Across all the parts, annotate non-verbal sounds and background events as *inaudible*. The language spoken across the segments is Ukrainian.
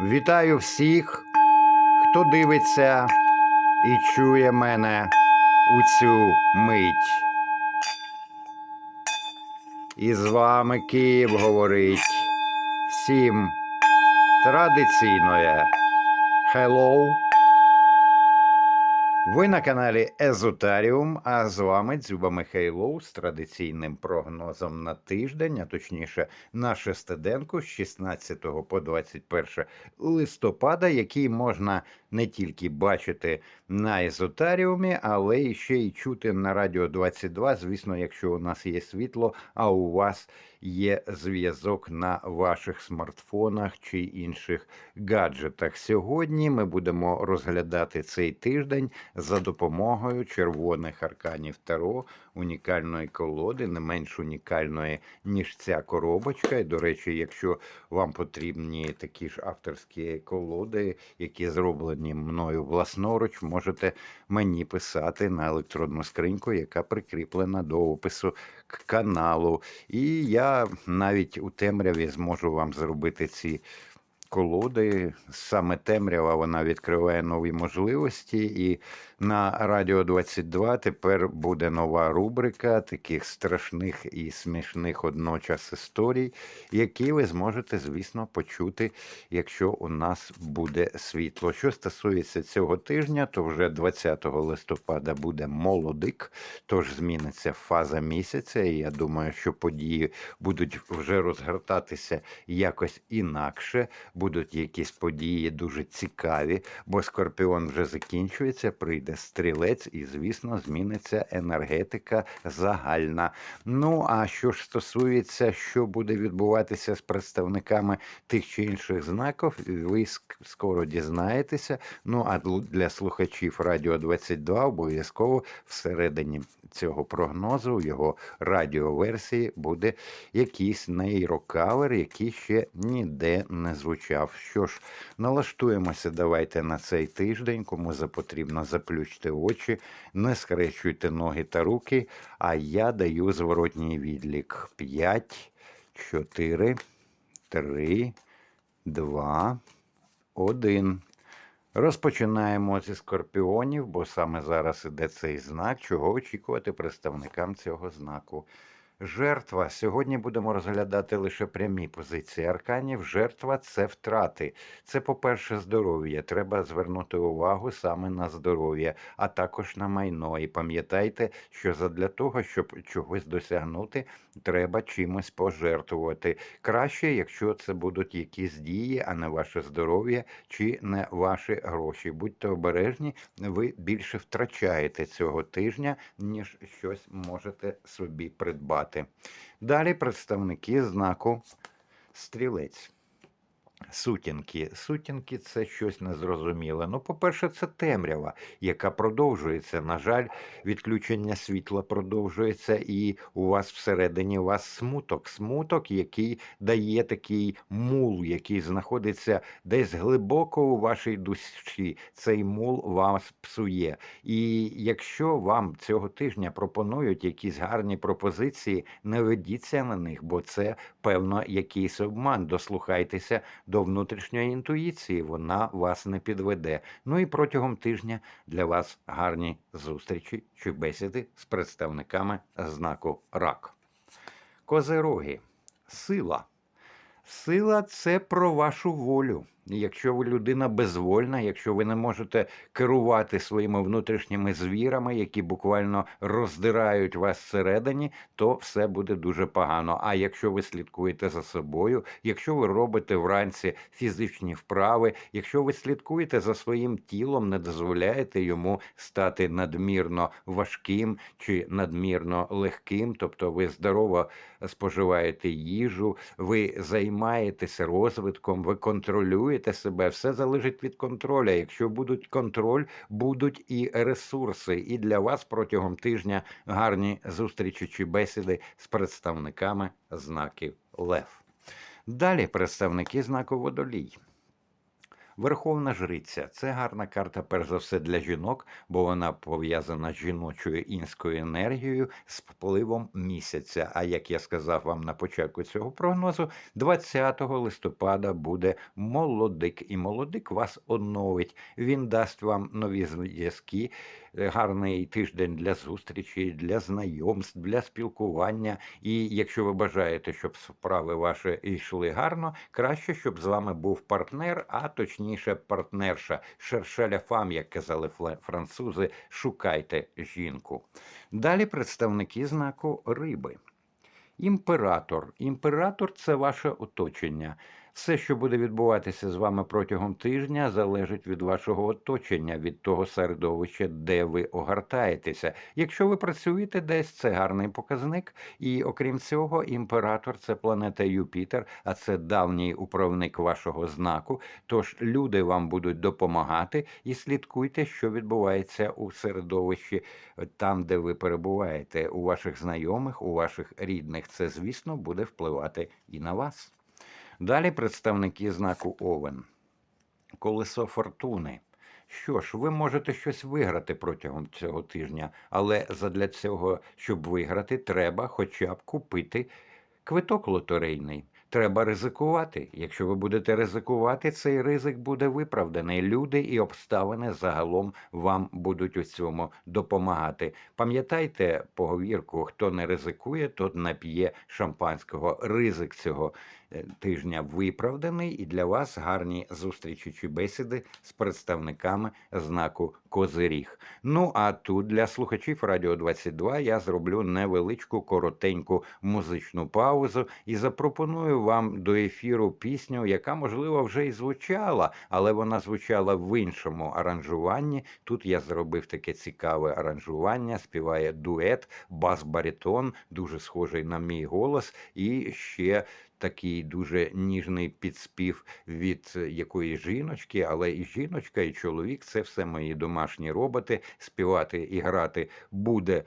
Вітаю всіх, хто дивиться і чує мене у цю мить. І з вами Київ говорить всім традиційно Hello. Ви на каналі Езотаріум, а з вами Дзюба Михайлов з традиційним прогнозом на тиждень, а точніше на шестиденку з 16 по 21 листопада, який можна не тільки бачити на Езотаріумі, але і ще й чути на Радіо 22, звісно, якщо у нас є світло, а у вас є зв'язок на ваших смартфонах чи інших гаджетах. Сьогодні ми будемо розглядати цей тиждень за допомогою червоних арканів Таро, унікальної колоди, не менш унікальної, ніж ця коробочка. І, до речі, якщо вам потрібні такі ж авторські колоди, які зроблені мною власноруч, можете мені писати на електронну скриньку, яка прикріплена до опису к каналу. І я навіть у темряві зможу вам зробити ці колоди. Саме темрява вона відкриває нові можливості. І на Радіо 22 тепер буде нова рубрика таких страшних і смішних одночас історій, які ви зможете, звісно, почути, якщо у нас буде світло. Що стосується цього тижня, то вже 20 листопада буде молодик, тож зміниться фаза місяця. І я думаю, що події будуть вже розгортатися якось інакше. Будуть якісь події дуже цікаві, бо скорпіон вже закінчується, прийде стрілець, і, звісно, зміниться енергетика загальна. Ну а що ж стосується, що буде відбуватися з представниками тих чи інших знаків, ви скоро дізнаєтеся. Ну а для слухачів Радіо 22 обов'язково всередині цього прогнозу, в його радіоверсії, буде якийсь нейрокавер, який ще ніде не звучав. Що ж, налаштуємося давайте на цей тиждень, кому за потрібно заплющте очі, не скрещуйте ноги та руки, а я даю зворотній відлік. 5, 4, 3, 2, 1. Розпочинаємо зі скорпіонів, бо саме зараз іде цей знак, чого очікувати представникам цього знаку. Жертва. Сьогодні будемо розглядати лише прямі позиції арканів. Жертва це втрати. Це, по-перше, здоров'я. Треба звернути увагу саме на здоров'я, а також на майно. І пам'ятайте, що задля того, щоб чогось досягнути, треба чимось пожертвувати. Краще, якщо це будуть якісь дії, а не ваше здоров'я чи не ваші гроші. Будьте обережні, ви більше втрачаєте цього тижня, ніж щось можете собі придбати. Далі представники знаку стрілець. Сутінки. Сутінки це щось незрозуміле. Ну, по-перше, це темрява, яка продовжується. На жаль, відключення світла продовжується, і у вас всередині у вас смуток. Смуток, який дає такий мул, який знаходиться десь глибоко у вашій душі. Цей мул вас псує. І якщо вам цього тижня пропонують якісь гарні пропозиції, не ведіться на них, бо це певно якийсь обман. Дослухайтеся до внутрішньої інтуїції, вона вас не підведе. Ну і протягом тижня для вас гарні зустрічі чи бесіди з представниками знаку РАК. Козероги. Сила. Сила це про вашу волю. Якщо ви людина безвольна, якщо ви не можете керувати своїми внутрішніми звірами, які буквально роздирають вас всередині, то все буде дуже погано. А якщо ви слідкуєте за собою, якщо ви робите вранці фізичні вправи, якщо ви слідкуєте за своїм тілом, не дозволяєте йому стати надмірно важким чи надмірно легким, тобто ви здорово споживаєте їжу, ви займаєтеся розвитком, ви контролюєте себе. Все залежить від контроля. Якщо будуть контроль, будуть і ресурси. І для вас протягом тижня гарні зустрічі чи бесіди з представниками знаків Лев. Далі представники знаку водолій. Верховна Жриця це гарна карта, перш за все, для жінок, бо вона пов'язана з жіночою інською енергією з впливом місяця. А як я сказав вам на початку цього прогнозу, 20 листопада буде молодик, і молодик вас оновить. Він дасть вам нові зв'язки, гарний тиждень для зустрічі, для знайомств, для спілкування. І якщо ви бажаєте, щоб справи ваші йшли гарно, краще, щоб з вами був партнер, а точніше партнерша. Шершеля фам, як казали французи, шукайте жінку. Далі представники знаку риби. Імператор. Імператор це ваше оточення. Все, що буде відбуватися з вами протягом тижня, залежить від вашого оточення, від того середовища, де ви огортаєтеся. Якщо ви працюєте десь, це гарний показник. І окрім цього, імператор це планета Юпітер, а це давній управник вашого знаку. Тож люди вам будуть допомагати і слідкуйте, що відбувається у середовищі е, там, де ви перебуваєте, у ваших знайомих, у ваших рідних. Це, звісно, буде впливати і на вас. Далі представники знаку Овен. Колесо фортуни. Що ж, ви можете щось виграти протягом цього тижня, але задля цього, щоб виграти, треба хоча б купити квиток лотерейний. Треба ризикувати. Якщо ви будете ризикувати, цей ризик буде виправданий. Люди і обставини загалом вам будуть у цьому допомагати. Пам'ятайте поговірку, хто не ризикує, тот нап'є шампанського. Ризик цього е, тижня виправданий, і для вас гарні зустрічі чи бесіди з представниками знаку Козиріг. Ну а тут для слухачів Радіо 22 я зроблю невеличку коротеньку музичну паузу і запропоную вам до ефіру пісню, яка можливо вже і звучала, але вона звучала в іншому аранжуванні. Тут я зробив таке цікаве аранжування. Співає дует, бас-баритон, дуже схожий на мій голос, і ще такий дуже ніжний підспів від якоїсь жіночки, але і жіночка, і чоловік це все мої домашні роботи. Співати і грати буде.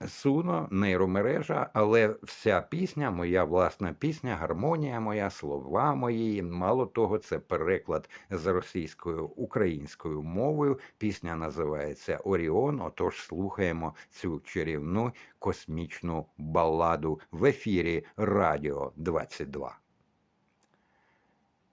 Суно, нейромережа, але вся пісня, моя власна пісня, гармонія моя, слова мої. Мало того, це переклад з російською українською мовою. Пісня називається Оріон. Отож, слухаємо цю чарівну космічну баладу в ефірі Радіо 22.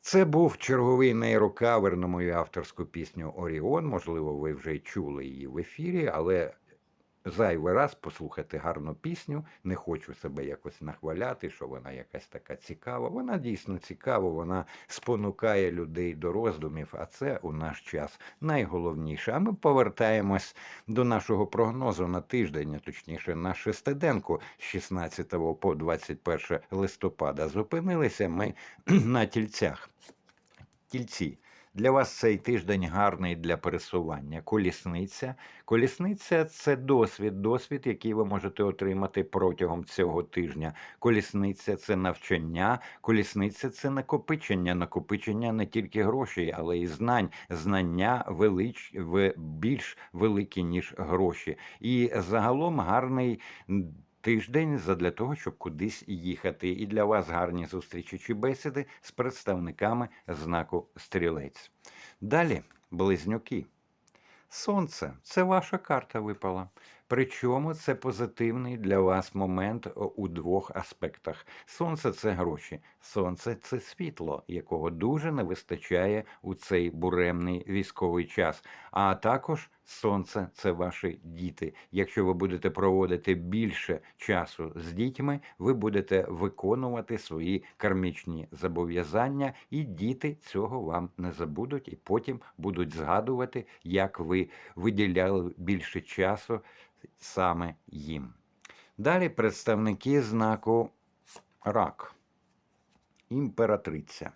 Це був черговий нейрокавер на мою авторську пісню Оріон. Можливо, ви вже чули її в ефірі, але зайвий раз послухати гарну пісню. Не хочу себе якось нахваляти, що вона якась така цікава. Вона дійсно цікава, вона спонукає людей до роздумів, а це у наш час найголовніше. А ми повертаємось до нашого прогнозу на тиждень, а точніше на шестиденку з 16 по 21 листопада. Зупинилися ми *clears throat* на тільцях. Тільці. Для вас цей тиждень гарний для пересування. Колісниця. Колісниця це досвід, досвід, який ви можете отримати протягом цього тижня. Колісниця це навчання, колісниця це накопичення. Накопичення не тільки грошей, але й знань. Знання велич, більш великі, ніж гроші. І загалом гарний. Тиждень задля того, щоб кудись їхати, і для вас гарні зустрічі чи бесіди з представниками знаку стрілець. Далі близнюки. Сонце це ваша карта випала. Причому це позитивний для вас момент у двох аспектах. Сонце це гроші, сонце це світло, якого дуже не вистачає у цей буремний військовий час. А також сонце це ваші діти. Якщо ви будете проводити більше часу з дітьми, ви будете виконувати свої кармічні зобов'язання, і діти цього вам не забудуть, і потім будуть згадувати, як ви виділяли більше часу саме їм. Далі представники знаку рак. Імператриця.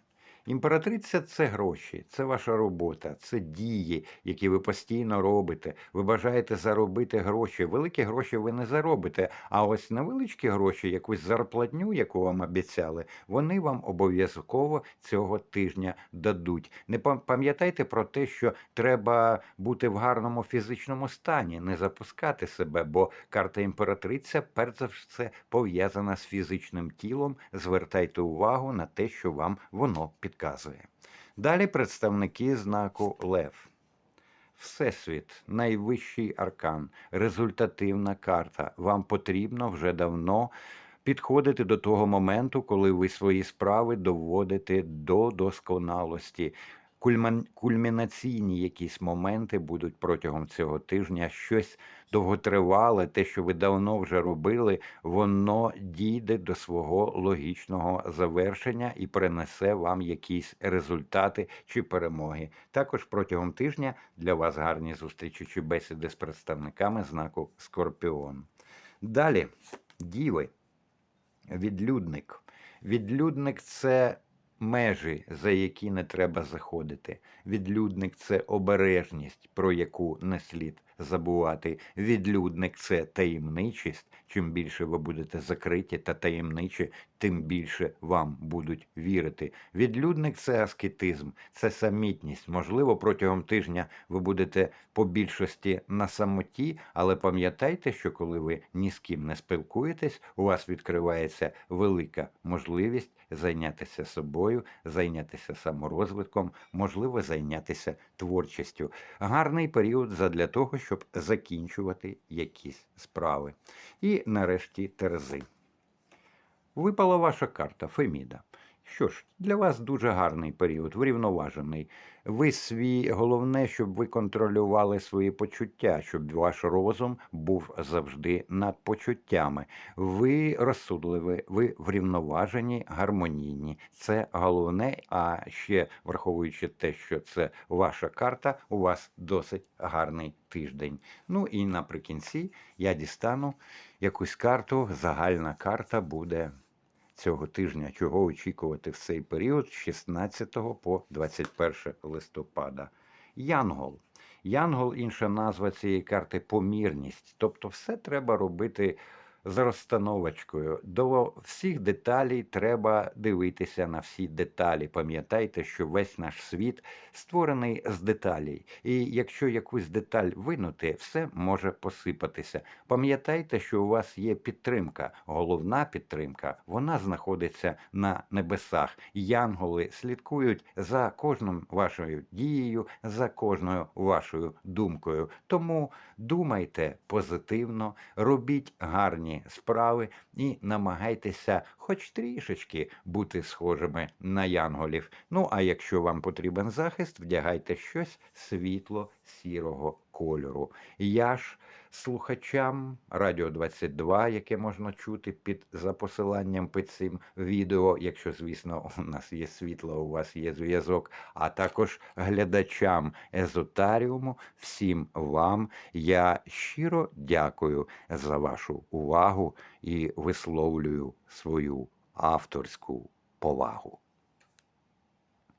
Імператриця це гроші, це ваша робота, це дії, які ви постійно робите. Ви бажаєте заробити гроші. Великі гроші ви не заробите, а ось невеличкі гроші, якусь зарплатню, яку вам обіцяли, вони вам обов'язково цього тижня дадуть. Не пам- пам'ятайте про те, що треба бути в гарному фізичному стані, не запускати себе, бо карта імператриця, перш за все, пов'язана з фізичним тілом. Звертайте увагу на те, що вам воно підказує. Підказує. Далі представники знаку Лев. Всесвіт, найвищий аркан, результативна карта. Вам потрібно вже давно підходити до того моменту, коли ви свої справи доводите до досконалості. Кульман... Кульмінаційні якісь моменти будуть протягом цього тижня. Щось довготривале, те, що ви давно вже робили, воно дійде до свого логічного завершення і принесе вам якісь результати чи перемоги. Також протягом тижня для вас гарні зустрічі чи бесіди з представниками знаку Скорпіон. Далі, діви, відлюдник. Відлюдник це межі, за які не треба заходити. Відлюдник це обережність, про яку не слід забувати. Відлюдник це таємничість. Чим більше ви будете закриті та таємничі, тим більше вам будуть вірити. Відлюдник це аскетизм, це самітність. Можливо, протягом тижня ви будете по більшості на самоті, але пам'ятайте, що коли ви ні з ким не спілкуєтесь, у вас відкривається велика можливість зайнятися собою, зайнятися саморозвитком, можливо, зайнятися творчістю. Гарний період задля того, щоб закінчувати якісь справи. І нарешті Терези. Випала ваша карта Феміда. Що ж, для вас дуже гарний період, врівноважений. Ви свій головне, щоб ви контролювали свої почуття, щоб ваш розум був завжди над почуттями. Ви розсудливі, ви врівноважені, гармонійні. Це головне. А ще враховуючи те, що це ваша карта, у вас досить гарний тиждень. Ну і наприкінці я дістану якусь карту. Загальна карта буде цього тижня, чого очікувати в цей період з 16 по 21 листопада. Янгол. Янгол, інша назва цієї карти помірність. Тобто, все треба робити з розстановочкою. До всіх деталей треба дивитися на всі деталі. Пам'ятайте, що весь наш світ створений з деталей. І якщо якусь деталь винути, все може посипатися. Пам'ятайте, що у вас є підтримка, головна підтримка, вона знаходиться на небесах. Янголи слідкують за кожною вашою дією, за кожною вашою думкою. Тому думайте позитивно, робіть гарні справи і намагайтеся хоч трішечки бути схожими на янголів. Ну а якщо вам потрібен захист, вдягайте щось світло сірого кольору. Я ж слухачам Радіо 22, яке можна чути під за посиланням під цим відео, якщо, звісно, у нас є світло, у вас є зв'язок, а також глядачам езотаріуму, всім вам я щиро дякую за вашу увагу і висловлюю свою авторську повагу.